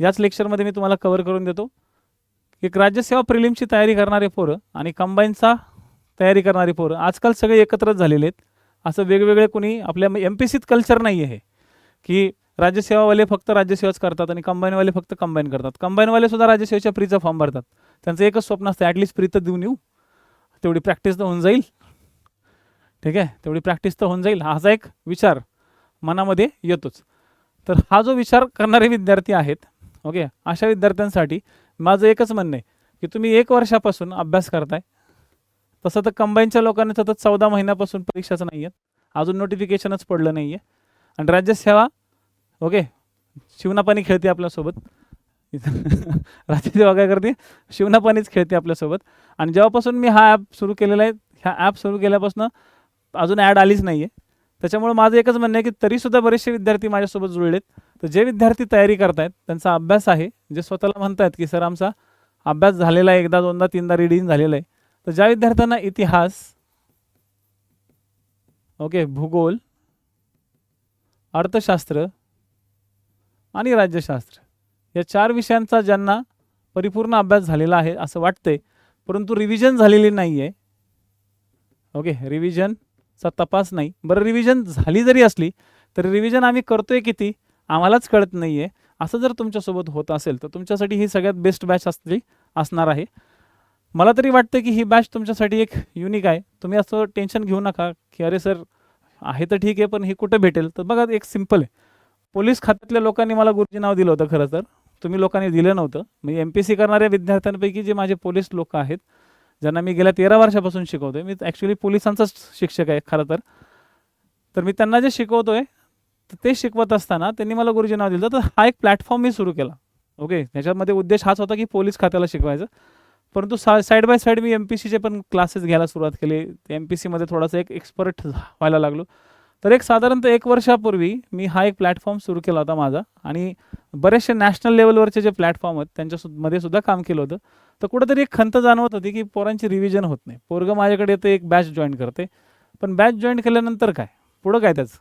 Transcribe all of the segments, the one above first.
याच लेक्चरमध्ये मी तुम्हाला कवर करून देतो. एक राज्यसेवा प्रिलिमची तयारी करणारे पोरं आणि कंबाईनचा तयारी करणारी पोरं आजकाल सगळे एकत्रच झालेले आहेत. असं वेगवेगळे कोणी आपल्या एम पी सीत कल्चर नाही आहे की राज्यसेवावाले फक्त राज्यसेवाच करतात आणि कंबाईनवाले फक्त कंबाईन करतात. कंबाईनवाले सुद्धा राज्यसेवेच्या फ्रीचा फॉर्म भरतात. त्यांचं एकच स्वप्न असतं ॲटलिस्ट प्री तर देऊन येऊ. तेवढी प्रॅक्टिस तर होऊन जाईल. ठीक आहे? तेवढी प्रॅक्टिस तर होऊन जाईल. हाचा एक विचार मनामध्ये येतोच. तर हा जो विचार करणारे विद्यार्थी आहेत ओके? अशा विद्यार्थ्यांसाठी माझं एकच म्हणणं आहे की तुम्ही एक वर्षापासून अभ्यास करताय. तसं तर कंबाईनच्या लोकांनी सतत चौदा महिन्यापासून परीक्षाच नाही आहेत अजून नोटिफिकेशनच पडलं नाही आहे आणि राज्यसेवा ओके? शिवनापाणी खेळते आपल्यासोबत. राज्यसेवा काय करते? शिवनापाणीच खेळते आपल्यासोबत. आणि जेव्हापासून मी हा ॲप सुरू केलेला आहे ह्या ॲप सुरू केल्यापासून अजून ॲड आलीच नाही आहे त्याच्यामुळे माझं एकच म्हणणं आहे की तरीसुद्धा बरेचसे विद्यार्थी माझ्यासोबत जुळलेत. तर जे विद्यार्थी तयारी करतायत त्यांचा अभ्यास आहे. जे स्वतःला म्हणतायत की सर आमचा अभ्यास झालेला आहे एकदा दोनदा तीनदा रिडिंग झालेलं आहे. तर ज्या विद्यार्थ्यांना इतिहास ओके भूगोल अर्थशास्त्र आणि राज्यशास्त्र या चार विषयांचा ज्यांना परिपूर्ण अभ्यास झालेला आहे असं वाटतंय परंतु रिव्हिजन झालेली नाही आहे ओके रिव्हिजनचा तपास नाही. बरं रिव्हिजन झाली जरी असली तरी रिव्हिजन आम्ही करतोय किती? आम्हालाच कळत नाही आहे असं जर तुमच्यासोबत होत असेल तर तुमच्यासाठी ही सगळ्यात बेस्ट बॅच असली असणार आहे. मला तरी वाटतं की ही बॅच तुमच्यासाठी एक युनिक आहे. तुम्ही असं टेन्शन घेऊ नका की अरे सर आहे तर ठीक आहे पण ही कुठे भेटेल? तर बघा एक सिंपल आहे. पोलीस खात्यातल्या लोकांनी मला गुरुजी नाव दिलं होतं खरं तर. तुम्ही लोकांनी दिलं नव्हतं. मी एम पी सी करणाऱ्या विद्यार्थ्यांपैकी जे माझे पोलीस लोक आहेत ज्यांना मी गेल्या तेरा वर्षापासून शिकवतोय मी ॲक्च्युली पोलिसांचाच शिक्षक आहे खरं तर. तर मी त्यांना जे शिकवतोय तर ते शिकवत असताना त्यांनी मला गुरुजी नाव दिलं. तर हा एक प्लॅटफॉर्म मी सुरू केला. ओके त्याच्यामध्ये उद्देश हाच होता की पोलीस खात्याला शिकवायचं. परंतु सा साईड बाय साईड मी एम पी सीचे पण क्लासेस घ्यायला सुरुवात केली. एम पी सीमध्ये थोडासा एक एक्सपर्ट व्हायला लागलो. तर एक साधारणतः एक वर्षापूर्वी मी हा एक प्लॅटफॉर्म सुरू केला होता माझा. आणि बरेचसे नॅशनल लेवलवरचे जे प्लॅटफॉर्म आहेत त्यांच्या मध्ये सुद्धा काम केलं होतं. तर कुठंतरी एक खंत जाणवत होती की पोरांची रिव्हिजन होत नाही. पोरगं माझ्याकडे येतं एक बॅच जॉईन करते. पण बॅच जॉईन केल्यानंतर काय? पुढं काय त्याचं?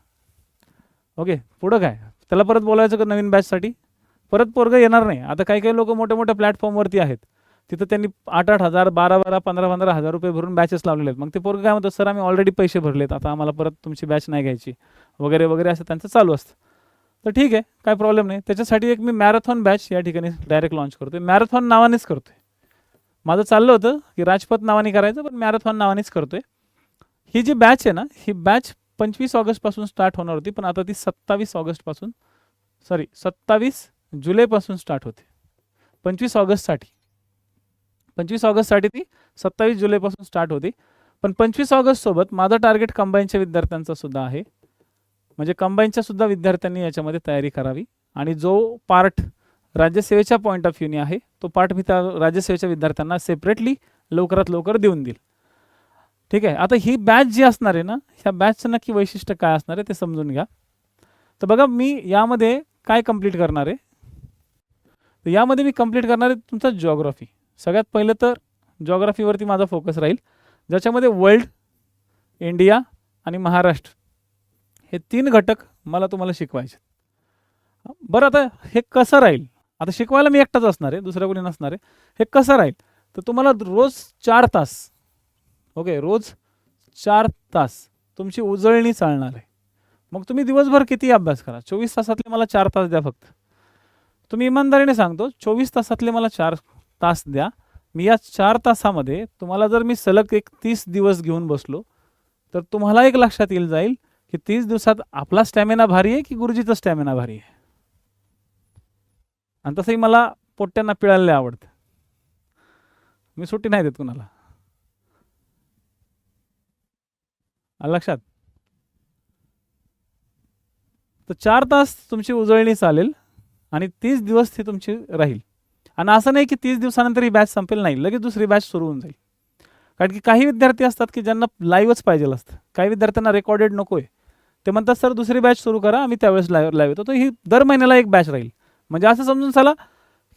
ओके पुढं काय? त्याला परत बोलायचं का नवीन बॅचसाठी परत पोरगं येणार नाही. आता काही काही लोक मोठ्या मोठ्या प्लॅटफॉर्मवरती आहेत. तिथं त्यांनी आठ आठ हजार बारा बारा पंधरा पंधरा हजार रुपये भरून बॅचेस लावलेले आहेत. मग ते पोरगं काय म्हणतात सर आम्ही ऑलरेडी पैसे भरलेत. आता आम्हाला परत तुमची बॅच नाही घ्यायची. वगैरे वगैरे असं त्यांचं चालू असतं. तर ठीक आहे काय प्रॉब्लेम नाही. त्याच्यासाठी एक मी मॅरेथॉन बॅच या ठिकाणी डायरेक्ट लॉन्च करतोय. मॅरेथॉन नावानेच करतोय. माझं चाललं होतं की राजपथ नावाने करायचं पण मॅरेथॉन नावानेच करतोय. ही जी बॅच आहे ना ही बॅच पंचवीस ऑगस्टपासून स्टार्ट होणार होती पण आता ती सत्तावीस ऑगस्टपासून सॉरी सत्तावीस जुलैपासून स्टार्ट होते. पंचवीस ऑगस्टसाठी. पंचवीस ऑगस्टसाठी ती सत्तावीस जुलैपासून स्टार्ट होती. पण पंचवीस ऑगस्टसोबत माझं टार्गेट कंबाईनच्या विद्यार्थ्यांचा सुद्धा आहे. म्हणजे कंबाईनच्या सुद्धा विद्यार्थ्यांनी याच्यामध्ये तयारी करावी. आणि जो पार्ट राज्यसेवेच्या पॉईंट ऑफ व्ह्यूने आहे तो पार्ट मी त्या राज्यसेवेच्या विद्यार्थ्यांना सेपरेटली लवकरात लवकर देऊन देईल. ठीक आहे? आता ही बॅच जी असणार आहे ना ह्या बॅचचं नक्की वैशिष्ट्य काय असणार आहे ते समजून घ्या. तर बघा मी यामध्ये काय कंप्लीट करणार आहे? तर यामध्ये मी कंप्लीट करणार आहे तुमचा जॉग्रफी सगळ्यात पहिलं तर जॉग्रफीवरती माझा फोकस राहील. ज्याच्यामध्ये वर्ल्ड इंडिया आणि महाराष्ट्र हे तीन घटक मला तुम्हाला शिकवायचे बरं आता हे कसं राहील? आता शिकवायला मी एकटाच असणार आहे दुसऱ्या कोणी नसणार आहे. हे कसं राहील? तर तुम्हाला रोज चार तास ओके रोज चार तास तुमची उजळणी चालणार आहे. मग तुम्ही दिवसभर किती अभ्यास करा? चोवीस तासातले मला चार तास द्या फक्त. तुम्ही इमानदारीने सांगतो चोवीस तासातले मला चार तास द्या. मी या चार तासामध्ये तुम्हाला जर मी सलग एक तीस दिवस घेऊन बसलो तर तुम्हाला एक लक्षात येईल जाईल की तीस दिवसात आपला स्टॅमिना भारी आहे की गुरुजीचा स्टॅमिना भारी आहे? आणि तसंही मला पोट्ट्यांना पिळायला आवडतं. मी सुट्टी नाही देत कुणाला. आलं लक्षात? तर चार तास तुमची उजळणी चालेल आणि तीस दिवस ती तुमची राहील. आणि असं नाही की तीस दिवसानंतर ही बॅच संपेल नाही लगेच दुसरी बॅच सुरू होऊन जाईल. कारण की काही विद्यार्थी असतात की ज्यांना लाईव्हच पाहिजे असतं. काही विद्यार्थ्यांना रेकॉर्डेड नको आहे ते म्हणतात सर दुसरी बॅच सुरू करा आम्ही त्यावेळेस लाईव्ह लाईव्ह येतो. तर ही दर महिन्याला एक बॅच राहील. म्हणजे असं समजून चला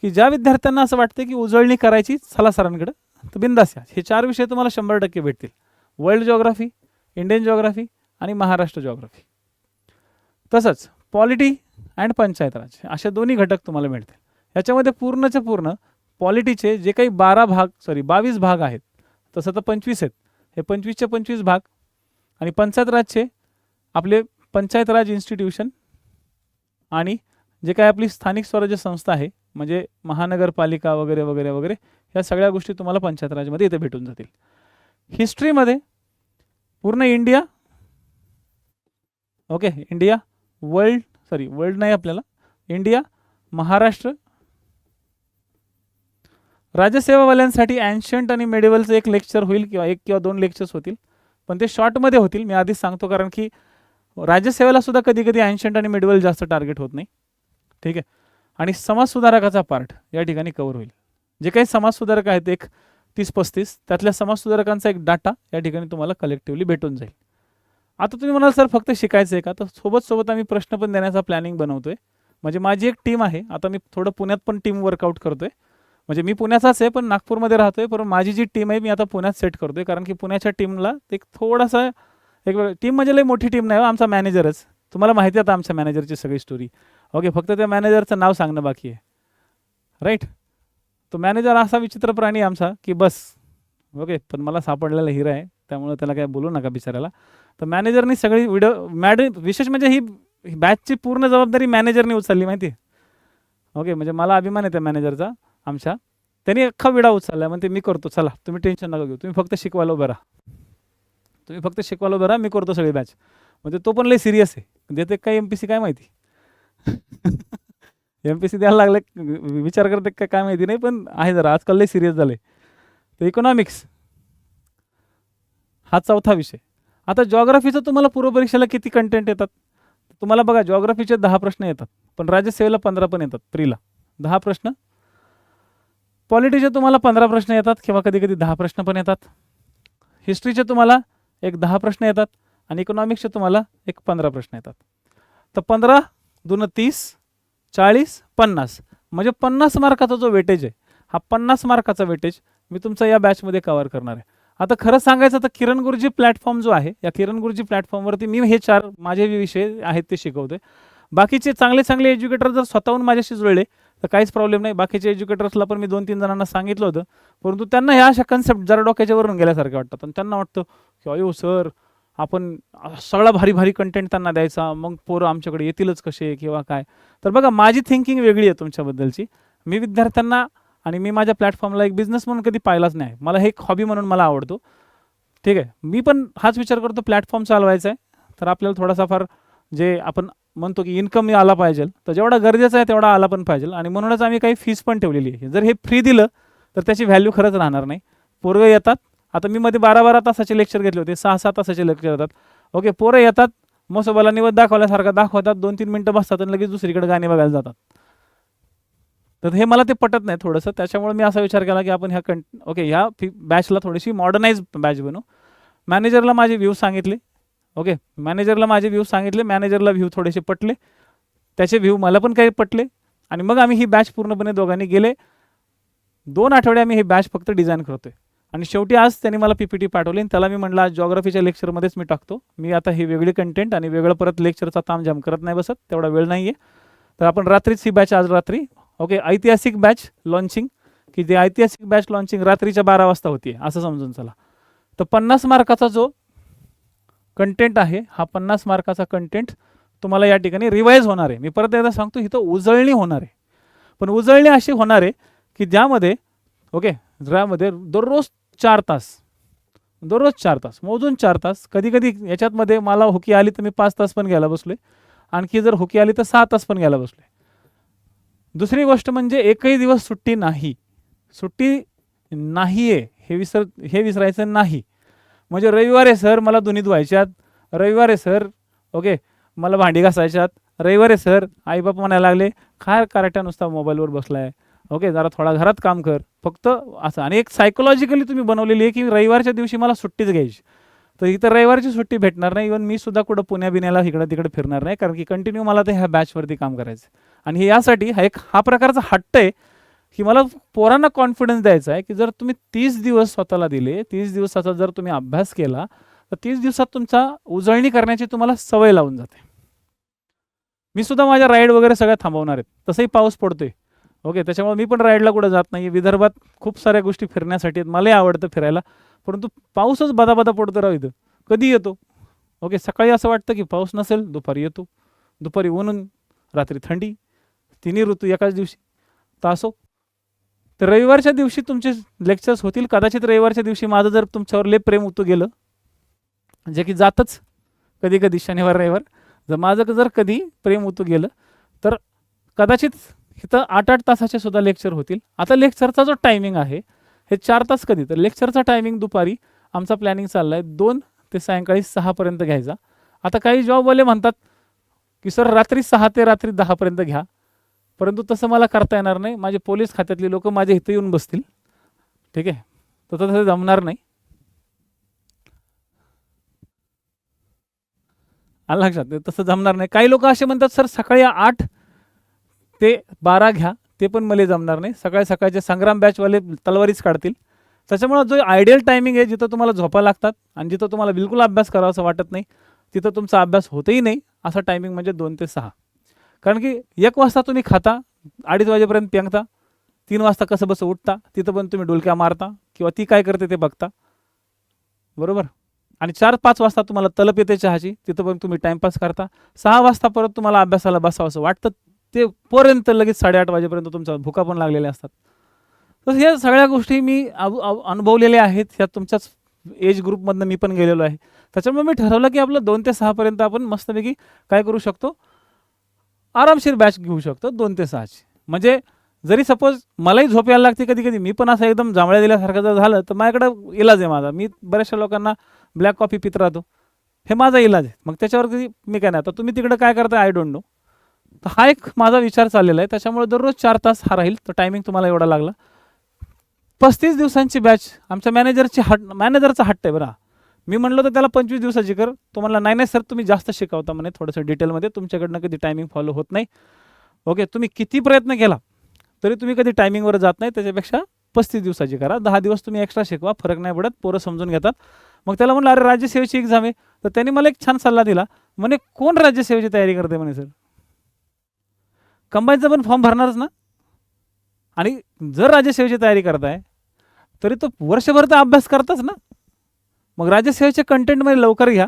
की ज्या विद्यार्थ्यांना असं वाटतं की उजळणी करायची चला सरांकडे तर बिंदास या. हे चार विषय तुम्हाला शंभर टक्के भेटतील. वर्ल्ड जॉग्राफी इंडियन जॉग्राफी आणि महाराष्ट्र जॉग्राफी तसंच पॉलिटी अँड पंचायत राज असे दोन्ही घटक तुम्हाला मिळतील. याच्यामध्ये पूर्णच्या पूर्ण पॉलिटीचे जे काही बारा भाग सॉरी बावीस भाग आहेत तसं तर पंचवीस आहेत. हे पंचवीसचे पंचवीस भाग आणि पंचायत राजचे आपले पंचायत राज इन्स्टिट्यूशन आणि जे काही आपली स्थानिक स्वराज्य संस्था आहे म्हणजे महानगरपालिका वगैरे वगैरे वगैरे ह्या सगळ्या गोष्टी तुम्हाला पंचायत राजमध्ये इथे भेटून जातील. हिस्ट्रीमध्ये पूर्ण India okay India world sorry world नाही आपल्याला. इंडिया महाराष्ट्र. राज्यसेवावाल्यांसाठी अँशंट आणि मेडिवलचं एक लेक्चर होईल किंवा एक किंवा दोन लेक्चर्स होतील. पण ते शॉर्टमध्ये होतील मी आधीच सांगतो कारण की राज्यसेवेला सुद्धा कधी कधी अँशंट आणि मेडिवल जास्त टार्गेट होत नाही. ठीक आहे? आणि समाजसुधारकाचा पार्ट या ठिकाणी कव्हर होईल. जे काही समाजसुधारक आहेत एक तीस पस्तीस. त्यातल्या समाजसुधारकांचा एक डाटा या ठिकाणी तुम्हाला कलेक्टिव्हली भेटून जाईल. आता तुम्ही म्हणाल सर फक्त शिकायचं आहे का? तर सोबत सोबत आम्ही प्रश्न पण देण्याचा प्लॅनिंग बनवतो आहे म्हणजे माझी एक टीम आहे. आता मी थोडं पुण्यात पण टीम वर्कआउट करतोय. म्हणजे मी पुण्याचाच आहे पण नागपूरमध्ये राहतो आहे पण माझी जी टीम आहे मी आता पुण्यात सेट करतोय. कारण की पुण्याच्या टीमला एक थोडासा एक टीम म्हणजे लई मोठी टीम नाही हो, आमचा मॅनेजरच तुम्हाला माहिती आहे आता आमच्या मॅनेजरची सगळी स्टोरी ओके फक्त त्या मॅनेजरचं नाव सांगणं बाकी आहे. राईट तो मॅनेजर असा विचित्र प्राणी आमचा की बस. ओके पण मला सापडलेला हिरा आहे त्यामुळे त्याला काय बोलू नका बिचारायला तर मॅनेजरनी सगळी व्हिडिओ मॅड विशेष म्हणजे ही ही बॅचची पूर्ण जबाबदारी मॅनेजरने उचलली माहिती आहे ओके म्हणजे मला अभिमान आहे त्या मॅनेजरचा आमच्या. त्यांनी अख्खा विडा उचलला म्हणते मी करतो चला तुम्ही टेन्शन नका घेऊ तुम्ही फक्त शिकवायला उभं राहा. तुम्ही फक्त शिकवायला उभं राहा मी करतो सगळी बॅच म्हणजे तो पण लई सिरियस आहे. देते काय एम पी सी काय माहिती? एम पी सी द्यायला लागले विचार करते काय काय माहिती नाही पण आहे जरा. आजकाल लई सिरियस झाले. तर इकॉनॉमिक्स हा चौथा विषय. आता जॉग्राफीचं तुम्हाला पूर्वपरीक्षेला किती कंटेंट येतात? तुम्हाला बघा जॉग्राफीचे दहा प्रश्न येतात पण राज्यसेवेला पंधरा पण येतात प्रीला दहा प्रश्न. पॉलिटीचे तुम्हाला पंधरा प्रश्न येतात किंवा कधी कधी दहा प्रश्न पण येतात. हिस्ट्रीचे तुम्हाला एक दहा प्रश्न येतात आणि इकॉनॉमिक्सचे तुम्हाला एक पंधरा प्रश्न येतात. तर पंधरा दोन तीस चाळीस पन्नास. म्हणजे पन्नास मार्काचा जो वेटेज आहे हा पन्नास मार्काचा वेटेज मी तुमचा या बॅचमध्ये कवर करणार आहे. आता खरं सांगायचं तर किरण गुरुजी प्लॅटफॉर्म जो आहे या किरण गुरुजी प्लॅटफॉर्मवरती मी हे चार माझे जे विषय आहेत ते शिकवतोय. बाकीचे चांगले चांगले एज्युकेटर जर स्वतःहून माझ्याशी जुळले तर काहीच प्रॉब्लेम नाही. बाकीचे एज्युकेटर्सला पण मी दोन तीन जणांना सांगितलं होतं. परंतु त्यांना ह्या अशा कन्सेप्ट जरा डोक्याच्या वरून गेल्यासारख्या वाटतात आणि त्यांना वाटतं की अयो सर आपण सगळा भारी भारी कंटेंट त्यांना द्यायचा मग पोरं आमच्याकडे येतीलच कसे किंवा काय. तर बघा माझी थिंकिंग वेगळी आहे तुमच्याबद्दलची. मी विद्यार्थ्यांना आणि मी माझ्या प्लॅटफॉर्मला एक बिझनेस म्हणून कधी पाहिलाच नाही. मला हे एक हॉबी म्हणून मला आवडतो. ठीक आहे? मी पण हाच विचार करतो प्लॅटफॉर्म चालवायचा आहे. तर आपल्याला थोडासा फार जे आपण म्हणतो की इन्कम आला पाहिजे तर जेवढा गरजेचा आहे तेवढा आला पण पाहिजे. आणि म्हणूनच आम्ही काही फीस पण ठेवलेली आहे. जर हे फ्री दिलं तर त्याची व्हॅल्यू खरंच राहणार नाही. पोरं येतात आता मी मध्ये बारा बारा तासाचे लेक्चर घेतले होते सहा सहा तासाचे लेक्चर येतात. ओके पोरं येतात मसोबाला निवड दाखवल्यासारखा दाखवतात दोन तीन मिनटं बसतात आणि लगेच दुसरीकडे गाणी बघायला जातात. तर हे मला ते पटत नाही थोडंसं त्याच्यामुळे मी असा विचार केला की आपण ह्या कंट ओके ह्या फी बॅचला थोडीशी मॉडर्नाइज बॅच बनवू. मॅनेजरला माझे व्ह्यूज सांगितले. ओके मॅनेजरला माझे व्ह्यूज सांगितले मॅनेजरला व्ह्यू थोडेसे पटले. त्याचे व्ह्यू मला पण काही पटले. आणि मग आम्ही ही बॅच पूर्णपणे दोघांनी गेले. दोन आठवडे आम्ही ही बॅच फक्त डिझाईन करतोय. आणि शेवटी आज त्यांनी मला पी पी टी पाठवली आणि त्याला मी म्हटलं आज जॉग्राफीच्या लेक्चरमध्येच मी टाकतो. मी आता हे वेगळी कंटेंट आणि वेगळं परत लेक्चरचा तामझाम करत नाही बसत तेवढा वेळ नाही आहे तर आपण रात्रीच ही बॅच आज रात्री ओके ऐतिहासिक बॅच लॉन्चिंग की जे ऐतिहासिक बॅच लॉन्चिंग रात्रीच्या बारा वाजता होती असं समजून चला. तर पन्नास मार्काचा जो कंटेंट आहे हा पन्नास मार्काचा कंटेंट तुम्हाला या ठिकाणी रिवाईज होणार आहे. मी परत एकदा सांगतो इथं उजळणी होणार आहे. पण उजळणी अशी होणार आहे की ज्यामध्ये ओके ज्यामध्ये दररोज चार तास. दररोज चार तास. मोजून चार तास. कधी कधी याच्यातमध्ये मला हुकी आली तर मी पाच तास पण घ्यायला बसलोय. आणखी जर हुकी आली तर सहा तास पण घ्यायला बसलोय. दुसरी गोष्ट म्हणजे एकही दिवस सुट्टी नाही. सुट्टी नाही आहे हे विसर हे विसरायचं नाही. म्हणजे रविवार आहे सर. मला दोन्ही धुवायच्यात रविवार आहे सर. ओके. मला भांडी घासायच्यात. रविवार आहे सर. आईबाप म्हणायला लागले काय कराट्या नुसता मोबाईलवर बसलाय. ओके जरा थोडा घरात काम कर. फक्त असं आणि एक सायकोलॉजिकली तुम्ही बनवलेली आहे की रविवारच्या दिवशी मला सुट्टीच घ्यायची. तर इथं रविवारची सुट्टी भेटणार नाही इव्हन मी सुद्धा कुठं पुण्या बिण्याला इकडं तिकडे फिरणार नाही कारण की कंटिन्यू मला ते ह्या बॅचवरती काम करायचं आणि हे यासाठी हा एक हा प्रकारचा हट्ट आहे की मला पोरांना कॉन्फिडन्स द्यायचा आहे की जर तुम्ही तीस दिवस स्वतःला दिले तीस दिवसाचा जर तुम्ही अभ्यास केला तर तीस दिवसात तुमचा उजळणी करण्याची तुम्हाला सवय लावून जाते. मी सुद्धा माझ्या राईड वगैरे सगळ्या थांबवणार आहेत तसंही पाऊस पडतोय. ओके त्याच्यामुळे मी पण राईडला कुठं जात नाही विदर्भात खूप साऱ्या गोष्टी फिरण्यासाठी आहेत. मलाही आवडतं फिरायला. परंतु पाऊसच बदाबदा पडतो राव इथं. कधी येतो? ओके सकाळी असं वाटतं की पाऊस नसेल दुपारी येतो. दुपारी ऊन रात्री थंडी तिन्ही ऋतू एकाच दिवशी. तर असो तर रविवारच्या दिवशी तुमचे लेक्चर्स होतील. कदाचित रविवारच्या दिवशी माझं जर तुमच्यावर लय प्रेम उतू गेलं जे की जातच कधी कधी शनिवार रविवार. जर माझं जर कधी प्रेम उतू गेलं तर कदाचित इथं आठ आठ तासाचे सुद्धा लेक्चर होतील. आता लेक्चरचा जो टायमिंग आहे हे चार तास कधी? तर लेक्चरचा टायमिंग दुपारी आमचा प्लॅनिंग चालला आहे दोन ते सायंकाळी सहापर्यंत घ्यायचा. आता काही जॉबवाले म्हणतात की सर रात्री सहा ते रात्री दहापर्यंत घ्या. परंतु तसं मला करता येणार नाही. माझे पोलीस खात्यातली लोक माझ्या इथं येऊन बसतील. ठीक आहे? तर तसं जमणार नाही. आलं लक्षात? ते तसं जमणार नाही. काही लोक असे म्हणतात सर सकाळी आठ ते बारा घ्या ते पण मला जमणार नाही. सकाळी सकाळचे संग्राम बॅचवाले तलवारीच काढतील. त्याच्यामुळं जो आयडियल टायमिंग आहे जिथं तुम्हाला झोपा लागतात आणि जिथं तुम्हाला बिलकुल अभ्यास करावा असं वाटत नाही तिथं तुमचा अभ्यास होतही नाही. असा टायमिंग म्हणजे दोन ते सहा. कारण की एक वाजता तुम्ही खाता अडीच वाजेपर्यंत पेंगता तीन वाजता कसं बसं उठता तिथं पण तुम्ही डोलक्या मारता किंवा ती काय करते ते बघता. बरोबर? आणि चार पाच वाजता तुम्हाला तलप येते चहाची तिथं पण तुम्ही टाईमपास करता. सहा वाजता परत तुम्हाला अभ्यासाला बसावं असं वाटतं. ते पर्यंत लगेच साडेआठ वाजेपर्यंत तुमचा भुका पण लागलेल्या असतात. तर ह्या सगळ्या गोष्टी मी अनुभवलेल्या आहेत. ह्या तुमच्याच एज ग्रुपमधनं मी पण गेलेलो आहे. त्याच्यामुळे मी ठरवलं की आपलं दोन ते सहापर्यंत आपण मस्तपैकी काय करू शकतो? आरामशीर बॅच घेऊ शकतो दोन ते सहाची. म्हणजे जरी सपोज मलाही झोप यायला लागते कधी कधी मी पण असं एकदम जांभळ्या दिल्यासारखं जर झालं तर माझ्याकडं इलाज आहे माझा. मी बऱ्याचशा लोकांना ब्लॅक कॉफी पित राहतो. हे माझा इलाज आहे. मग त्याच्यावर कधी मी काय नाही. आता तुम्ही तिकडं काय करता आय डोंट नो तर हा एक माझा विचार चाललेला आहे. त्याच्यामुळे दररोज चार तास हा राहील. तर टायमिंग तुम्हाला एवढा लागला. पस्तीस दिवसांची बॅच आमच्या मॅनेजरची हट मॅनेजरचा हट्ट आहे बरं मी म्हणलो तर त्याला पंचवीस दिवसाची कर तो म्हणला नाही नाही सर तुम्ही जास्त शिकवता म्हणे थोडंसं डिटेलमध्ये तुमच्याकडनं कधी टायमिंग फॉलो होत नाही. ओके तुम्ही किती प्रयत्न केला तरी तुम्ही कधी टायमिंगवर जात नाही. त्याच्यापेक्षा पस्तीस दिवसाची करा. दहा दिवस तुम्ही एक्स्ट्रा शिकवा. फरक नाही पडत. पोरं समजून घेतात. मग त्याला म्हणलं अरे राज्यसेवेची एक्झाम आहे. तर त्यांनी मला एक छान सल्ला दिला. म्हणे कोण राज्यसेवेची तयारी करते? म्हणे सर. कंबाईनचा पण फॉर्म भरणारच ना? आणि जर राज्यसेवेची तयारी करताय तरी तो वर्षभर तर अभ्यास करताच ना? मग राज्यसेवेचे कंटेंटमध्ये लवकर घ्या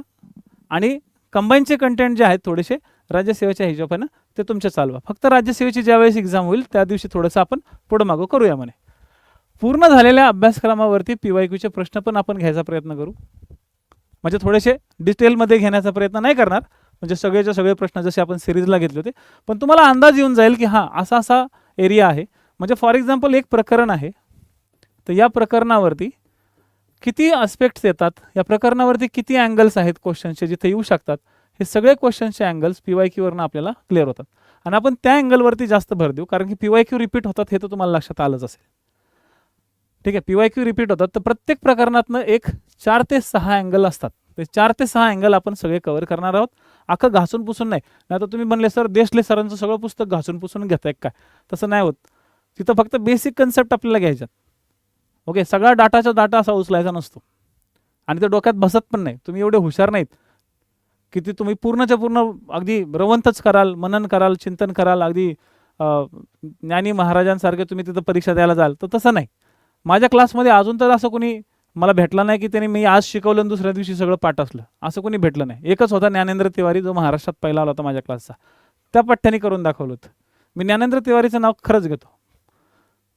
आणि कंबाईनचे कंटेंट जे आहेत थोडेसे राज्यसेवेच्या हिशोबानं ते तुमच्या चालवा. फक्त राज्यसेवेची ज्यावेळेस एक्झाम होईल त्या दिवशी थोडंसं आपण पुढं मागं करूया म्हणे. पूर्ण झालेल्या अभ्यासक्रमावरती पी वाय क्यूचे प्रश्न पण आपण घ्यायचा प्रयत्न करू. म्हणजे थोडेसे डिटेलमध्ये घेण्याचा प्रयत्न नाही करणार म्हणजे सगळेच्या सगळे प्रश्न जसे आपण सिरीजला घेतले होते पण तुम्हाला अंदाज येऊन जाईल की हां असा असा एरिया आहे. म्हणजे फॉर एक्झाम्पल एक प्रकरण आहे तर या प्रकरणावरती किती आस्पेक्ट्स येतात या प्रकरणावरती किती अँगल्स आहेत क्वेश्चनचे जिथे येऊ शकतात हे सगळे क्वेश्चनचे अँगल्स पी वाय क्यूवरनं आपल्याला क्लिअर होतात. आणि आपण त्या अँगलवरती जास्त भर देऊ कारण की पी वाय क्यू रिपीट होतात हे तर तुम्हाला लक्षात आलंच असेल. ठीक आहे पी वाय क्यू रिपीट होतात तर प्रत्येक प्रकरणातनं एक चार ते सहा अँगल असतात. ते चार ते सहा अँगल आपण सगळे कव्हर करणार आहोत. अख्खं घासून पुसून नाही. नाही तर तुम्ही म्हणले सर देशले सरांचं सगळं पुस्तक घासून पुसून घेताय काय तसं नाही होत. तिथं फक्त बेसिक कन्सेप्ट आपल्याला घ्यायच्यात ओके सगळा डाटाचा डाटा असा उचलायचा नसतो. आणि ते डोक्यात बसत पण नाही. तुम्ही एवढे हुशार नाहीत की ती तुम्ही पूर्णच्या पूर्ण अगदी रवंतच कराल मनन कराल चिंतन कराल अगदी ज्ञानी महाराजांसारखे तुम्ही तिथं परीक्षा द्यायला जाल. तर तसं नाही. माझ्या क्लासमध्ये अजून तर असं कोणी मला भेटला नाही की त्यांनी मी आज शिकवलं आणि दुसऱ्या दिवशी सगळं पाठ असलं असं कोणी भेटलं नाही. एकच होता ज्ञानेंद्र तिवारी जो महाराष्ट्रात पहिला आला होता माझ्या क्लासचा त्या पठ्ठ्याने करून दाखवलं होतं. मी ज्ञानेंद्र तिवारीचं नाव खरंच घेतो.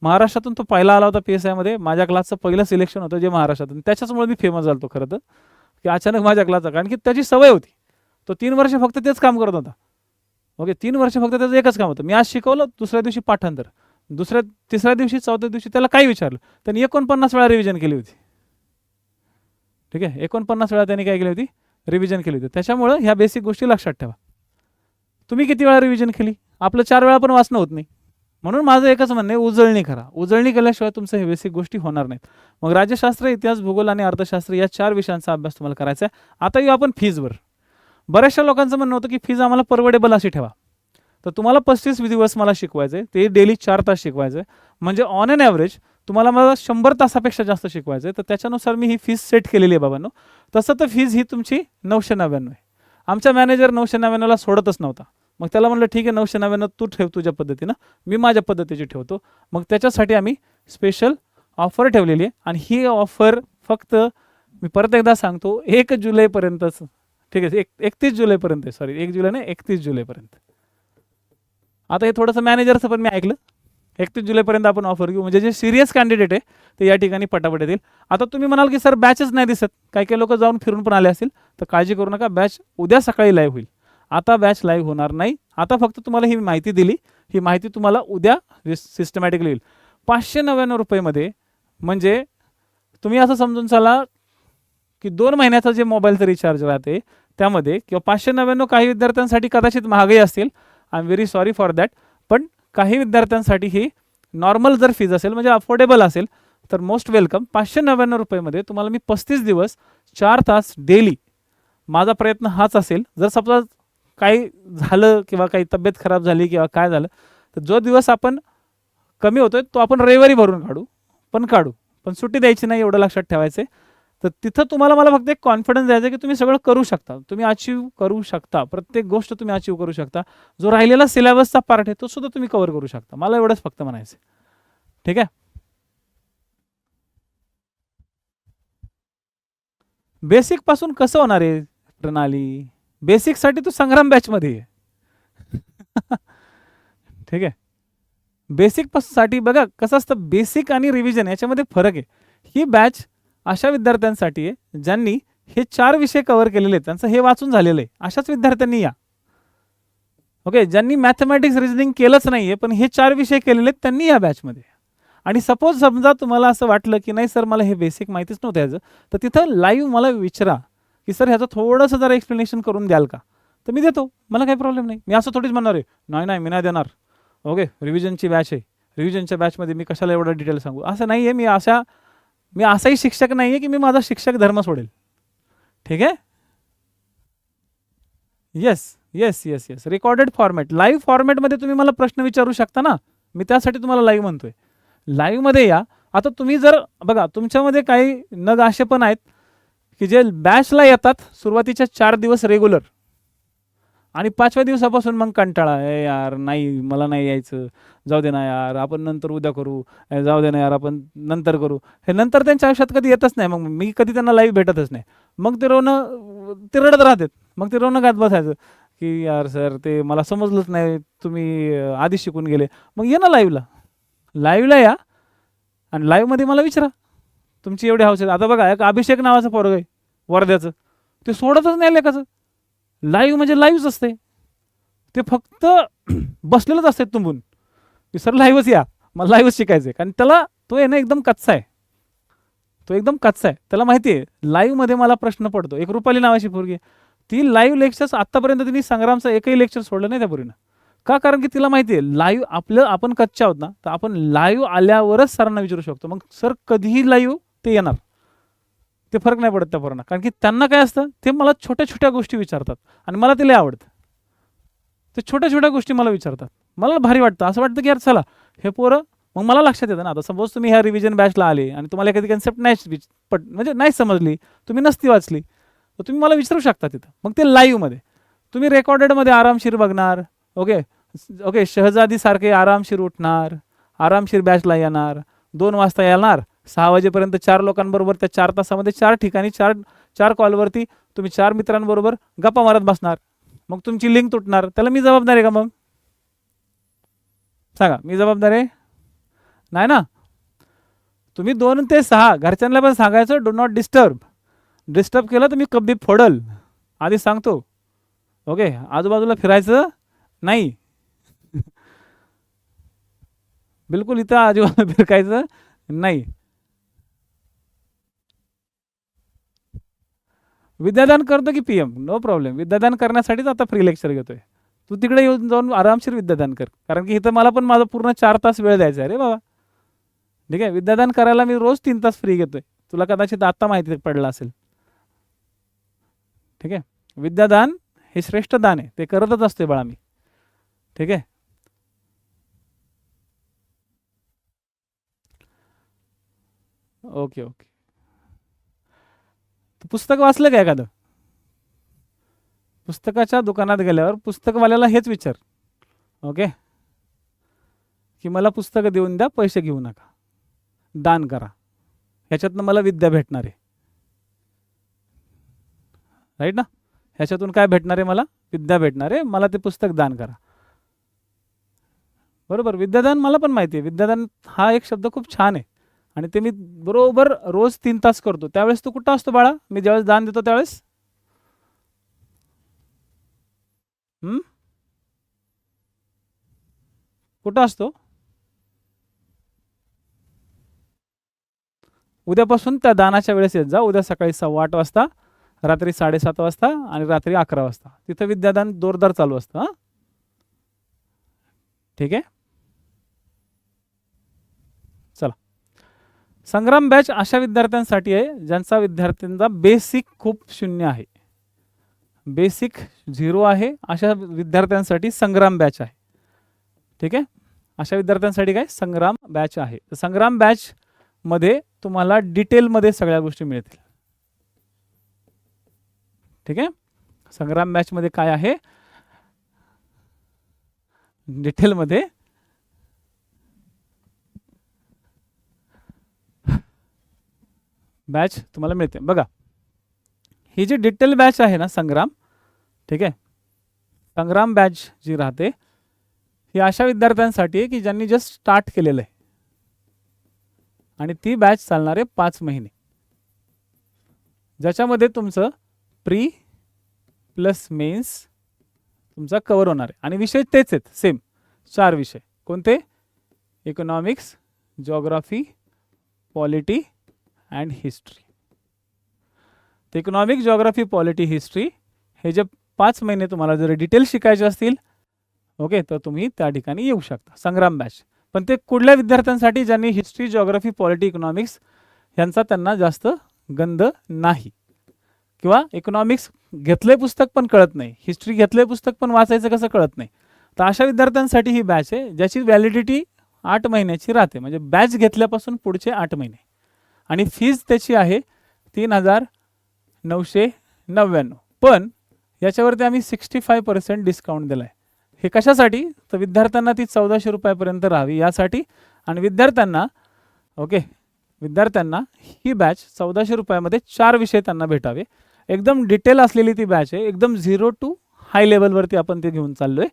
महाराष्ट्रातून तो पहिला आला होता पी एस आयमध्ये माझ्या क्लासचं पहिलं सिलेक्शन होतं जे महाराष्ट्रातून. त्याच्याचमुळे मी फेमस झालो खरं तर. की अचानक माझ्या क्लासचा कारण की त्याची सवय होती. तो तीन वर्ष फक्त तेच काम करत होता. ओके तीन वर्ष फक्त त्याचं एकच काम होतं. मी आज शिकवलं दुसऱ्या दिवशी पाठांतर. दुसऱ्या तिसऱ्या दिवशी चौथ्या दिवशी त्याला काय विचारलं. त्यांनी एकोणपन्नास वेळा रिव्हिजन केली होती. ठीक आहे? एकोणपन्नास वेळा त्यांनी काय केली होती? रिव्हिजन केली होती. त्याच्यामुळं ह्या बेसिक गोष्टी लक्षात ठेवा. तुम्ही किती वेळा रिव्हिजन केली? आपलं चार वेळा पण वाचणं होत नाही. म्हणून माझं एकच म्हणणं आहे उजळणी करा. उजळणी केल्याशिवाय तुमचं हे बेसिक गोष्टी होणार नाहीत. मग राज्यशास्त्र इतिहास भूगोल आणि अर्थशास्त्र या चार विषयांचा अभ्यास तुम्हाला करायचा आहे. आता येऊ आपण फीजवर बऱ्याचशा लोकांचं म्हणणं होतं की फीज आम्हाला परवडेबल अशी ठेवा. तर तुम्हाला पस्तीस दिवस मला शिकवायचं आहे ते डेली चार तास शिकवायचं आहे म्हणजे ऑन अन ॲव्हरेज तुम्हाला मला शंभर तासापेक्षा जास्त शिकवायचं आहे तर त्याच्यानुसार मी ही फीज सेट केलेली आहे बाबांनो. तसं तर फीज ही तुमची नऊशे नव्याण्णव आहे. आमचा मॅनेजर नऊशे नव्याण्णवला सोडतच नव्हता. मग त्याला म्हणलं ठीक आहे नऊशे नव्याण्णव तू ठेव तुझ्या पद्धतीनं. मी माझ्या पद्धतीची ठेवतो. मग त्याच्यासाठी आम्ही स्पेशल ऑफर ठेवलेली आहे. आणि ही ऑफर फक्त मी परत एकदा सांगतो एक जुलैपर्यंतच. ठीक आहे एक एकतीस जुलैपर्यंत सॉरी एक जुलै नाही एकतीस जुलैपर्यंत. आता हे थोडंसं मॅनेजरचं पण मी ऐकलं. एकतीस जुलैपर्यंत आपण ऑफर घेऊ. म्हणजे जे सिरियस कॅन्डिडेट आहे ते या ठिकाणी पटापट येतील. आता तुम्ही म्हणाल की सर बॅचच नाही दिसत. काही काही लोक जाऊन फिरून पण आले असतील. तर काळजी करू नका. बॅच उद्या सकाळी लाईव्ह होईल. आता बॅच लाईव्ह होणार नाही. आता फक्त तुम्हाला ही माहिती दिली. ही माहिती तुम्हाला उद्या सिस्टमॅटिकली येईल. पाचशे नव्याण्णव रुपयेमध्ये म्हणजे तुम्ही असं समजून चाला की दोन महिन्याचा जे मोबाईलचं रिचार्ज राहते त्यामध्ये किंवा पाचशे नव्याण्णव काही विद्यार्थ्यांसाठी कदाचित महागही असतील. I am very sorry for that पण काही विद्यार्थ्यांसाठी ही नॉर्मल जर फीज असेल म्हणजे अफोर्डेबल असेल तर मोस्ट वेलकम पाचशे नव्याण्णव रुपयेमध्ये तुम्हाला मी पस्तीस दिवस चार तास डेली माझा प्रयत्न हाच असेल. जर समजा काही झालं किंवा काही तब्येत खराब झाली किंवा काय झालं तर जो दिवस आपण कमी होतोय तो आपण रविवारी भरून काढू पण काढू. पण सुट्टी द्यायची नाही एवढं लक्षात ठेवायचं तर तिथं तुम्हाला मला फक्त एक कॉन्फिडन्स द्यायचा आहे की तुम्ही सगळं करू शकता. तुम्ही अचीव करू शकता. प्रत्येक गोष्ट तुम्ही अचीव करू शकता. जो राहिलेला सिलेबसचा पार्ट आहे तो सुद्धा तुम्ही कव्हर करू शकता. मला एवढंच फक्त म्हणायचं ठीक आहे? बेसिकपासून कसं होणार आहे प्रणाली? बेसिकसाठी तू संग्राम बॅचमध्ये आहे ठीक आहे? बेसिकसाठी बघा कसं असतं? बेसिक आणि रिव्हिजन याच्यामध्ये फरक आहे. ही बॅच अशा विद्यार्थ्यांसाठी आहे ज्यांनी हे चार विषय कव्हर केलेले आहेत त्यांचं हे वाचून झालेलं आहे. अशाच विद्यार्थ्यांनी या. ओके ज्यांनी मॅथमॅटिक्स रिजनिंग केलंच नाही आहे पण हे चार विषय केलेले आहेत त्यांनी या बॅचमध्ये आणि सपोज समजा तुम्हाला असं वाटलं की नाही सर मला हे बेसिक माहितीच नव्हतं ह्याचं तर तिथं लाईव्ह मला विचारा की सर ह्याचं थोडंसं जरा एक्सप्लेनेशन करून द्याल का? तर मी देतो. मला काही प्रॉब्लेम नाही. मी असं थोडीच म्हणणार आहे. नाही नाही मी नाही देणार. ओके रिव्हिजनची बॅच आहे. रिव्हिजनच्या बॅचमध्ये मी कशाला एवढं डिटेल सांगू? असं नाही आहे मी अशा मी असाही शिक्षक नाही आहे की मी माझा शिक्षक धर्म सोडेल. ठीक आहे? Yes yes yes yes recorded format live फॉर्मॅटमध्ये तुम्ही मला प्रश्न विचारू शकता ना? मी त्यासाठी तुम्हाला लाईव्ह म्हणतोय. लाईव्हमध्ये या. आता तुम्ही जर बघा तुमच्यामध्ये काही नग असे पण आहेत की जे बॅचला येतात सुरुवातीच्या चार दिवस रेग्युलर आणि पाचव्या दिवसापासून मग कंटाळा ए यार नाही मला नाही यायचं. जाऊ दे ना यार आपण नंतर उद्या करू. ए, जाऊ दे ना यार आपण नंतर करू. हे नंतर त्यांच्या आयुष्यात कधी येतच नाही. मग मी कधी त्यांना लाईव्ह भेटतच नाही. मग ते रोनं ते रडत राहतात. मग ते रोनं गात बसायचं की यार सर ते मला समजलंच नाही. तुम्ही आधीच आधी शिकून गेले. मग ये ना लाईव्हला लाईव्हला या आणि लाईव्हमध्ये मला विचारा. तुमची एवढी हौस आहे. आता बघा एक अभिषेक नावाचं पोरग आहे वर्ध्याचं. ते सोडतच नाही लेखाचं लाईव्ह म्हणजे लाईव्हच असते. ते फक्त बसलेलंच असते तुंबून. की सर लाईव्हच या. मला लाईव्हच शिकायचं आहे कारण त्याला तो येणं ना एकदम कच्चा आहे. तो एकदम कच्चा आहे. त्याला माहिती आहे लाईव्हमध्ये मला प्रश्न पडतो. एक रुपाली नावाची पोरगी आहे. ती लाईव्ह लेक्चर्स आत्तापर्यंत तिने संग्रामचं एकही लेक्चर सोडलं नाही त्या पोरीनं. का? कारण की तिला माहिती आहे लाईव्ह आपलं आपण कच्च्या आहोत ना तर आपण लाईव्ह आल्यावरच सरांना विचारू शकतो. मग सर कधीही लाईव्ह ते येणार. ते फरक नाही पडत त्या पोरांना. कारण की त्यांना काय असतं ते मला छोट्या छोट्या गोष्टी विचारतात आणि मला ते लय आवडतं. ते छोट्या छोट्या गोष्टी मला विचारतात. मला भारी वाटतं. असं वाटतं की यार चला हे पोरं मग मला लक्षात येतं ना. आता सपोज तुम्ही ह्या रिव्हिजन बॅचला आले आणि तुम्हाला एखादी कन्सेप्ट नाही विच- पट म्हणजे नाही समजली तुम्ही नसती वाचली तर तुम्ही मला विचारू शकता तिथं. मग ते लाईव्हमध्ये तुम्ही रेकॉर्डेडमध्ये आरामशीर बघणार ओके ओके शहजादीसारखे आरामशीर उठणार आरामशीर बॅचला येणार दोन वाजता येणार सहा वाजेपर्यंत चार लोकांबरोबर त्या चार तासामध्ये चार ठिकाणी चार चार कॉलवरती तुम्ही चार मित्रांबरोबर गप्पा मारत बसणार. मग तुमची लिंक तुटणार. त्याला मी जबाबदार आहे का मग? सांगा मी जबाबदार आहे? नाही ना? तुम्ही दोन ते सहा घरच्यांना पण सांगायचं डो नॉट डिस्टर्ब डिस्टर्ब केलं तर मी कब्बी फोडल. आधी सांगतो. ओके आजूबाजूला फिरायचं नाही. बिलकुल इथं आजूबाजूला फिरकायचं नाही. विद्यादान करतो की पी एम नो प्रॉब्लेम विद्यादान करण्यासाठीच आता फ्री लेक्चर घेतोय. तू तिकडे येऊन जाऊन आरामशीर विद्यादान कर. कारण की इथं मला पण माझा पूर्ण चार तास वेळ द्यायचा आहे रे बाबा. ठीक आहे? विद्यादान करायला मी रोज तीन तास फ्री घेतोय. तुला कदाचित आत्ता माहिती पडलं असेल. ठीक आहे? विद्यादान हे श्रेष्ठ दान आहे. ते करतच असते बाळा मी. ठीक आहे? Okay okay. पुस्तक वाचलं का एखादं? पुस्तकाच्या दुकानात गेल्यावर पुस्तकवाल्याला हेच विचार. ओके? की मला पुस्तकं देऊन द्या पैसे घेऊ नका. दान करा. ह्याच्यातनं मला विद्या भेटणार आहे. राईट ना? ह्याच्यातून काय भेटणार आहे मला? विद्या भेटणार आहे. मला ते पुस्तक दान करा. बरोबर? विद्यादान मला पण माहिती आहे. विद्यादान हा एक शब्द खूप छान आहे. आणि ते मी बरोबर रोज तीन तास करतो. त्यावेळेस तू कुठं असतो बाळा? मी ज्यावेळेस दान देतो त्यावेळेस? हम्म? कुठं असतो? उद्यापासून त्या दानाच्या वेळेस येत जा. उद्या सकाळी सव्वा आठ वाजता रात्री साडेसात वाजता आणि रात्री अकरा वाजता. तिथं विद्यादान जोरदार चालू असतं हां. ठीक आहे चला संग्राम बॅच अशा विद्यार्थ्यांसाठी आहे ज्यांचा विद्यार्थ्यांचा बेसिक खूप शून्य आहे. बेसिक झिरो आहे अशा विद्यार्थ्यांसाठी संग्राम बॅच आहे. ठीक आहे? अशा विद्यार्थ्यांसाठी काय? संग्राम बॅच आहे. संग्राम बॅच मध्ये तुम्हाला डिटेलमध्ये सगळ्या गोष्टी मिळतील. ठीक आहे? संग्राम बॅचमध्ये काय आहे? डिटेलमध्ये बॅच तुम्हाला मिळते. बघा. ही जी डिटेल बॅच आहे ना संग्राम ठीक आहे? संग्राम बॅच जी राहते ही अशा विद्यार्थ्यांसाठी आहे की ज्यांनी जस्ट स्टार्ट केलेलं आहे. आणि ती बॅच चालणार आहे पाच महिने. ज्याच्यामध्ये तुमचं प्री प्लस मेन्स तुमचा कवर होणार आहे. आणि विषय तेच आहेत सेम चार विषय. कोणते? Economics geography polity and history तर इकॉनॉमिक जॉग्राफी पॉलिटी हिस्ट्री हे जे पाच महिने तुम्हाला जर डिटेल शिकायचे असतील ओके तर तुम्ही त्या ठिकाणी येऊ शकता. संग्राम बॅच पण ते कुठल्या विद्यार्थ्यांसाठी ज्यांनी हिस्ट्री जॉग्राफी पॉलिटी इकॉनॉमिक्स यांचा त्यांना जास्त गंध नाही? किंवा इकॉनॉमिक्स घेतलंय पुस्तक पण कळत नाही. हिस्ट्री घेतलंय पुस्तक पण वाचायचं कसं कळत नाही? तर अशा विद्यार्थ्यांसाठी ही बॅच आहे ज्याची व्हॅलिडिटी आठ महिन्याची राहते. म्हणजे बॅच घेतल्यापासून पुढचे आठ महिने. आणि फीज त्याची आहे तीन हजार नऊशे नव्याण्णव. पण याच्यावरती आम्ही सिक्स्टी फाय पर्सेंट डिस्काउंट दिला आहे हे कशासाठी? तर विद्यार्थ्यांना ती चौदाशे रुपयापर्यंत राहावी यासाठी. आणि विद्यार्थ्यांना ओके विद्यार्थ्यांना ही बॅच चौदाशे रुपयामध्ये चार विषय त्यांना भेटावे. एकदम डिटेल असलेली ती बॅच आहे. एकदम झिरो टू हाय लेवलवरती आपण ती घेऊन चाललो आहे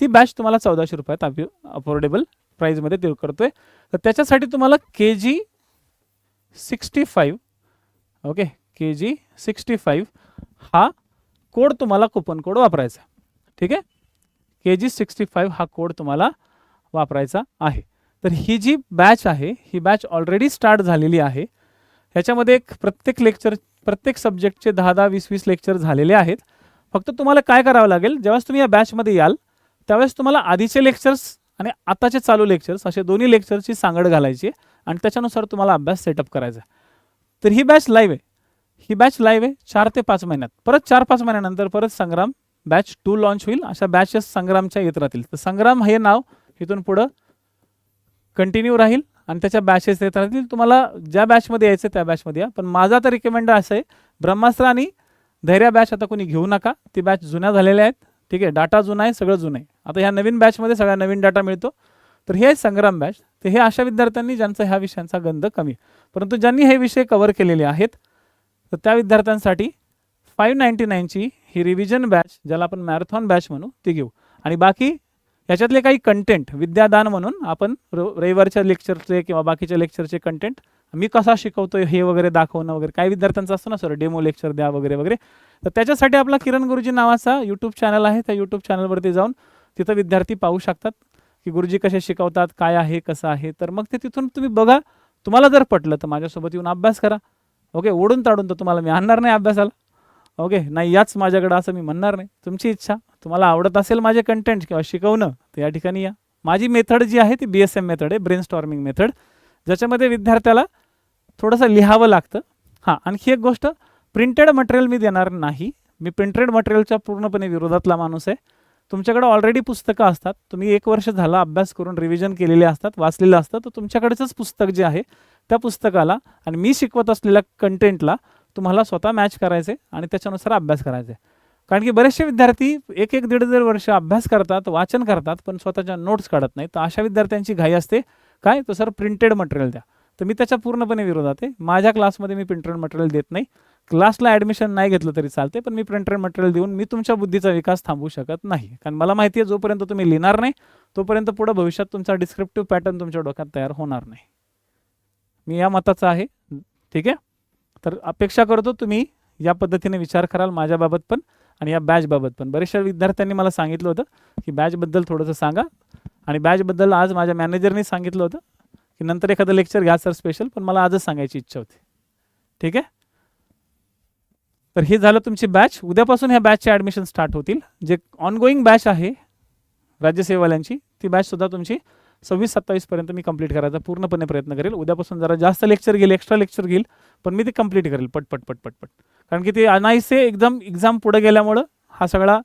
ती बॅच तुम्हाला चौदाशे रुपयात आपली अफोर्डेबल प्राईजमध्ये ते करतोय. तर त्याच्यासाठी तुम्हाला K G sixty five okay K G sixty five. हा कोड तुम्हाला कुपन कोड वापरायचा ठीक आहे? के जी सिक्स्टी फाईव्ह हा कोड तुम्हाला वापरायचा आहे. तर ही जी बॅच आहे ही बॅच ऑलरेडी स्टार्ट झालेली आहे. ह्याच्यामध्ये एक प्रत्येक लेक्चर प्रत्येक सब्जेक्टचे दहा दहा वीस वीस लेक्चर झालेले आहेत. फक्त तुम्हाला काय करावं लागेल ज्यावेळेस तुम्ही या बॅचमध्ये याल त्यावेळेस तुम्हाला आधीचे लेक्चर्स आणि आताचे चालू लेक्चर्स असे दोन्ही लेक्चरची सांगड घालायची आहे. आणि त्याच्यानुसार तुम्हाला अभ्यास सेटअप करायचा आहे. तर ही बॅच लाईव्ह आहे. ही बॅच लाईव्ह आहे चार ते पाच महिन्यात. परत चार पाच महिन्यानंतर परत संग्राम बॅच टू लॉन्च होईल. अशा बॅचेस संग्रामच्या येत राहतील. तर संग्राम हे नाव इथून पुढं कंटिन्यू राहील आणि त्याच्या बॅचेस येत राहतील. तुम्हाला ज्या बॅचमध्ये यायचं त्या बॅचमध्ये या. पण माझा तर रिकमेंड असं आहे ब्रह्मास्त्र आणि धैर्य बॅच आता कोणी घेऊ नका. ती बॅच जुन्या झालेल्या आहेत. ठीक आहे डाटा जुना आहे सगळं जुनं आहे. आता ह्या नवीन बॅचमध्ये सगळ्या नवीन डाटा मिळतो. तर हे आहे संग्राम बॅच तर हे अशा विद्यार्थ्यांनी ज्यांचा ह्या विषयांचा गंध कमी. परंतु ज्यांनी हे विषय कव्हर केलेले आहेत तर त्या विद्यार्थ्यांसाठी फाईव्ह नाईन्टी नाईनची ही रिव्हिजन बॅच ज्याला आपण मॅरेथॉन बॅच म्हणू ती घेऊ. आणि बाकी याच्यातले काही कंटेंट विद्यादान म्हणून आपण र रविवारच्या लेक्चरचे किंवा बाकीच्या लेक्चरचे कंटेंट मी कसा शिकवतो हे वगैरे दाखवणं वगैरे काही विद्यार्थ्यांचं असतं ना सर डेमो लेक्चर द्या वगैरे वगैरे. तर त्याच्यासाठी आपला किरण गुरुजी नावाचा यूट्यूब चॅनल आहे त्या यूट्यूब चॅनलवरती जाऊन तिथं विद्यार्थी पाहू शकतात. की गुरुजी कसे शिकवतात काय आहे कसं आहे? तर मग ते तिथून तुम्ही बघा. तुम्हाला जर पटलं तर माझ्यासोबत येऊन अभ्यास करा. ओके? ओढून ताडून तर तुम्हाला मी आणणार नाही अभ्यासाला. ओके? नाही याच माझ्याकडं असं मी म्हणणार नाही. तुमची इच्छा. तुम्हाला आवडत असेल माझे कंटेंट किंवा शिकवणं तर या ठिकाणी या. माझी मेथड जी आहे ती बी एस एम मेथड आहे ब्रेन स्टॉर्मिंग मेथड ज्याच्यामध्ये विद्यार्थ्याला थोडंसं लिहावं लागतं. हां आणखी एक गोष्ट. प्रिंटेड मटेरियल मी देणार नाही. मी प्रिंटेड मटेरियलच्या पूर्णपणे विरोधातला माणूस आहे. तुमच्याकडे ऑलरेडी पुस्तकं असतात. तुम्ही एक वर्ष झाला अभ्यास करून रिव्हिजन केलेले असतात वाचलेलं असतं. तर तुमच्याकडचंच पुस्तक जे आहे त्या पुस्तकाला आणि मी शिकवत असलेल्या कंटेंटला तुम्हाला स्वतः मॅच करायचे आणि त्याच्यानुसार अभ्यास करायचे कारण की बरेचसे विद्यार्थी एक एक दीड दीड वर्ष अभ्यास करतात वाचन करतात पण स्वतःच्या नोट्स काढत नाही तर अशा विद्यार्थ्यांची घाई असते. काय? तर सर प्रिंटेड मटेरियल द्या. तर मी त्याच्या पूर्णपणे विरोधात आहे. माझ्या क्लासमध्ये मी प्रिंटेड मटेरियल देत नाही. क्लासला ॲडमिशन नाही घेतलं तरी चालते पण मी प्रिंटेड मटेरियल देऊन मी तुमच्या बुद्धीचा विकास थांबवू शकत नाही. कारण मला माहिती आहे जोपर्यंत तुम्ही लिहिणार नाही तोपर्यंत पुढं भविष्यात तुमचा डिस्क्रिप्टिव्ह पॅटर्न तुमच्या डोक्यात तयार होणार नाही. मी या मताचा आहे. ठीक आहे? तर अपेक्षा करतो तुम्ही या पद्धतीने विचार कराल माझ्याबाबत पण आणि या बॅचबाबत पण. बरेचशा विद्यार्थ्यांनी मला सांगितलं होतं की बॅचबद्दल थोडंसं सांगा. आणि बॅचबद्दल आज माझ्या मॅनेजरनी सांगितलं होतं की नंतर एखादं लेक्चर घ्या सर स्पेशल पण मला आजच सांगायची इच्छा होती. ठीक आहे? तर हे झालं तुमची बॅच उद्यापासून ह्या बॅचचे ॲडमिशन स्टार्ट होतील. जे ऑनगोईंग बॅच आहे राज्यसेवाल्यांची ती बॅचसुद्धा तुमची सव्वीस सत्तावीसपर्यंत मी कंप्लीट करायचा पूर्णपणे प्रयत्न करेल. उद्यापासून जरा जास्त लेक्चर घेईल एक्स्ट्रा लेक्चर घेईल पण मी ते कंप्लीट करेल. पट पट पट कारण की ते अनाईसे एकदम एक्झाम पुढे गेल्यामुळं हा सगळा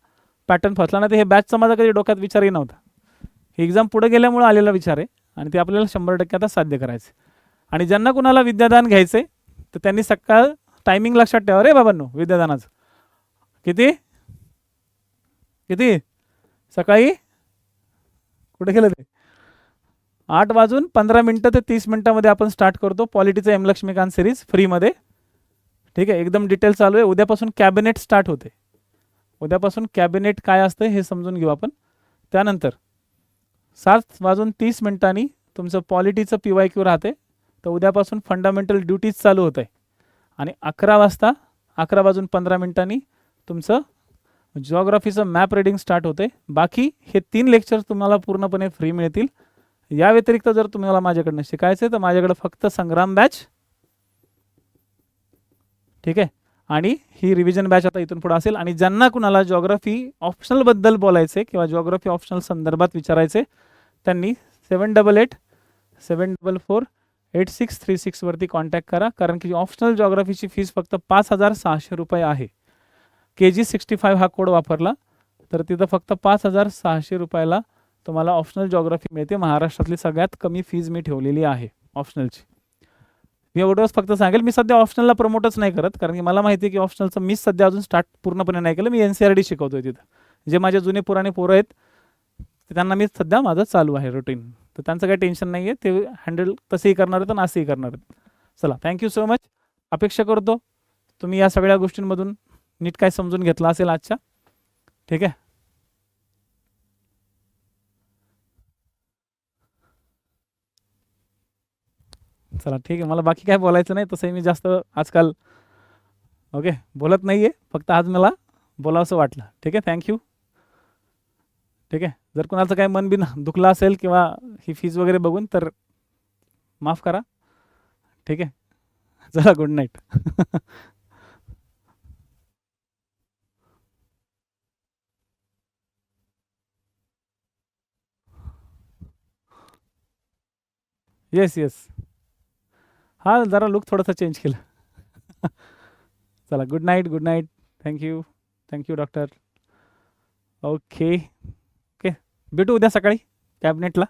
पॅटर्न फसला. नाही तर हे बॅचचा माझा कधी डोक्यात विचारही नव्हता. हे एक्झाम पुढे गेल्यामुळं आलेला विचार आहे आणि ते आपल्याला शंभर टक्के आता साध्य करायचे आणि ज्यांना कुणाला विद्यादान घ्यायचे तर त्यांनी सकाळ टायमिंग लक्षात ठेवा रे बाबांनो विद्यादानाचं. किती? किती? सकाळी? कुठे गेलं ते? आठ वाजून पंधरा मिनटं ते तीस मिनटामध्ये आपण स्टार्ट करतो पॉलिटीचं एम लक्ष्मीकांत सिरीज फ्रीमध्ये ठीक आहे एकदम डिटेल चालू आहे. उद्यापासून कॅबिनेट स्टार्ट होते. उद्यापासून कॅबिनेट काय असतं हे समजून घेऊ आपण. त्यानंतर सात वाजून तीस मिनिटांनी तुमचं पॉलिटीचं पी वाय क्यू राहते. तर उद्यापासून फंडामेंटल ड्युटीज चालू होत आहे आणि अकरा वाजता अकरा वाजून पंधरा मिनिटांनी तुमचं जॉग्राफीचं मॅप रिडिंग स्टार्ट होते. बाकी हे तीन लेक्चर तुम्हाला पूर्णपणे फ्री मिळतील. या व्यतिरिक्त जर तुम्हाला माझ्याकडनं शिकायचं आहे तर माझ्याकडे फक्त संग्राम बॅच ठीक आहे? आणि ही रिव्हिजन बॅच आता इथून पुढे असेल. आणि ज्यांना कुणाला जॉग्राफी ऑप्शनलबद्दल बोलायचे किंवा जॉग्राफी ऑप्शनल संदर्भात विचारायचे त्यांनी seven double eight seven double four eight six three सिक्सवरती contact करा कारण की ऑप्शनल जॉग्राफीची फीस फक्त पाच हजार सहाशे रुपये आहे. के जी सिक्स्टी फाईव्ह हा कोड वापरला तर तिथं फक्त पाच हजार सहाशे रुपयाला तुम्हाला ऑप्शनल जॉग्राफी मिळते. महाराष्ट्रातली सगळ्यात कमी फीज मी ठेवलेली आहे ऑप्शनलची मी एवढंच फक्त सांगेल मी सध्या ऑप्शनलला प्रमोटच नाही करत कारण की मला माहिती आहे की ऑप्शनलचं मीच सध्या अजून स्टार्ट पूर्णपणे नाही केलं. मी एन सी आर डी शिकवतोय तिथं. जे माझे जुने पुराणे पोरं आहेत ते त्यांना मी सध्या माझं चालू आहे रुटीन तर त्यांचं काही टेन्शन नाही आहे ते हँडल तसंही करणार आहेत आणि असंही करणार आहेत. चला थँक्यू सो मच अपेक्षा करतो तुम्ही या सगळ्या गोष्टींमधून नीट काय समजून घेतला असेल आजच्या. ठीक आहे? चला ठीक आहे. मला बाकी काय बोलायचं नाही. तसंही मी जास्त आजकाल ओके बोलत नाही आहे फक्त आज मला बोलावंसं वाटलं. ठीक आहे? थँक्यू ठीक आहे? जर कोणाचं काही मन बिन दुखलं असेल किंवा ही फीज वगैरे बघून तर माफ करा. ठीक आहे? चला गुड नाईट येस येस हा जरा लुक थोडासा चेंज केलं. चला good night good night thank you thank you doctor okay okay भेटू उद्या सकाळी कॅबिनेटला.